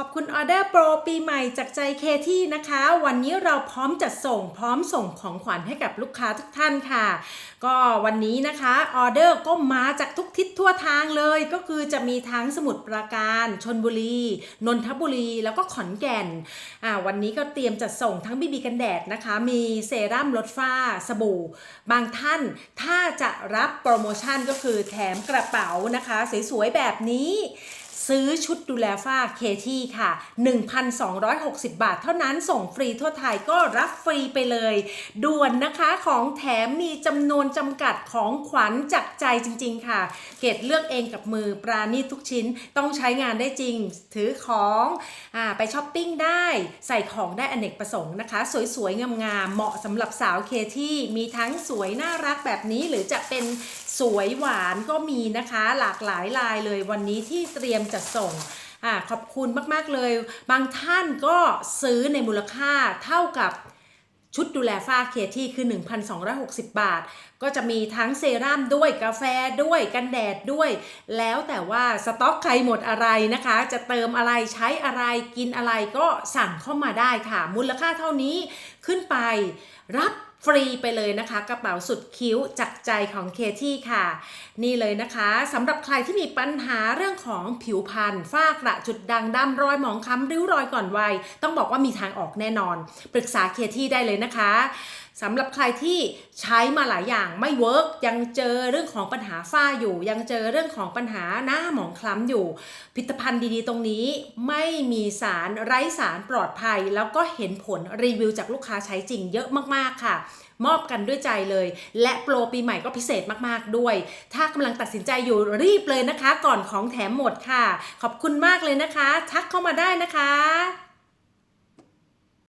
ขอบคุณออเดอร์โปรปีใหม่จากใจเคที่นะคะ วันนี้เราพร้อมจัดส่งพร้อมส่งของขวัญให้กับลูกค้าทุกท่านค่ะ ก็วันนี้นะคะออเดอร์ก็มาจากทุกทิศทั่วทางเลย ก็คือจะมีทั้งสมุทรปราการชนบุรี นนทบุรี แล้วก็ขอนแก่นอ่าวันนี้ก็เตรียมจัดส่งทั้งบีบีกันแดดนะคะ มีเซรั่มลดฝ้าสบู่ บางท่านถ้าจะรับโปรโมชั่นก็คือแถมกระเป๋านะคะ สวยๆแบบนี้ ซื้อชุดดูแลฝ้าเคที่ค่ะ 1,260 บาท เท่านั้นส่งฟรีทั่วไทยก็รับฟรีไปเลย ด่วนนะคะของแถมมีจำนวนจำกัดของขวัญจากใจจริง ๆ ค่ะ เกดเลือกเองกับมือปราณีทุกชิ้นต้องใช้งานได้จริง ถือของอไปช้อปปิ้งได้ ใส่ของได้อเนกประสงค์นะคะ สวยๆงามๆเหมาะสำหรับสาวเคที่มีทั้งสวยน่ารักแบบนี้หรือจะเป็น สวยหวานก็มีนะคะ หลากหลายลายเลยวันนี้ที่เตรียมจัดส่งอ่าขอบคุณมากๆเลย บางท่านก็ซื้อในมูลค่าเท่ากับชุดดูแลฝ้าเคที่คือ 1,260 บาท ก็จะมีทั้งเซรั่มด้วยกาแฟด้วยกันแดดด้วย แล้วแต่ว่าสต็อกใครหมดอะไรนะคะ จะเติมอะไรใช้อะไรกินอะไรก็สั่งเข้ามาได้ค่ะ มูลค่าเท่านี้ขึ้นไปรับ ฟรีไปเลยนะคะกระเป๋าสุดคิ้วจากใจของเคที่ค่ะ นี่เลยนะคะสำหรับใครที่มีปัญหาเรื่องของผิวพรรณฝ้ากระจุดด่างดำรอยหมองคล้ำริ้วรอยก่อนวัย ต้องบอกว่ามีทางออกแน่นอน ปรึกษาเคที่ได้เลยนะคะสำหรับใครที่ใช้มาหลายอย่างไม่เวิร์กยังเจอเรื่องของปัญหาฝ้าอยู่ ยังเจอเรื่องของปัญหาหน้าหมองคล้ำอยู่ ผลิตภัณฑ์ดีๆ ตรงนี้ไม่มีสารไร้สารปลอดภัย แล้วก็เห็นผลรีวิวจากลูกค้าใช้จริงเยอะมากๆค่ะมอบกันด้วยใจเลย และโปรปีใหม่ก็พิเศษมากๆด้วย ถ้ากำลังตัดสินใจอยู่รีบเลยนะคะ ก่อนของแถมหมดค่ะ ขอบคุณมากเลยนะคะ ทักเข้ามาได้นะคะ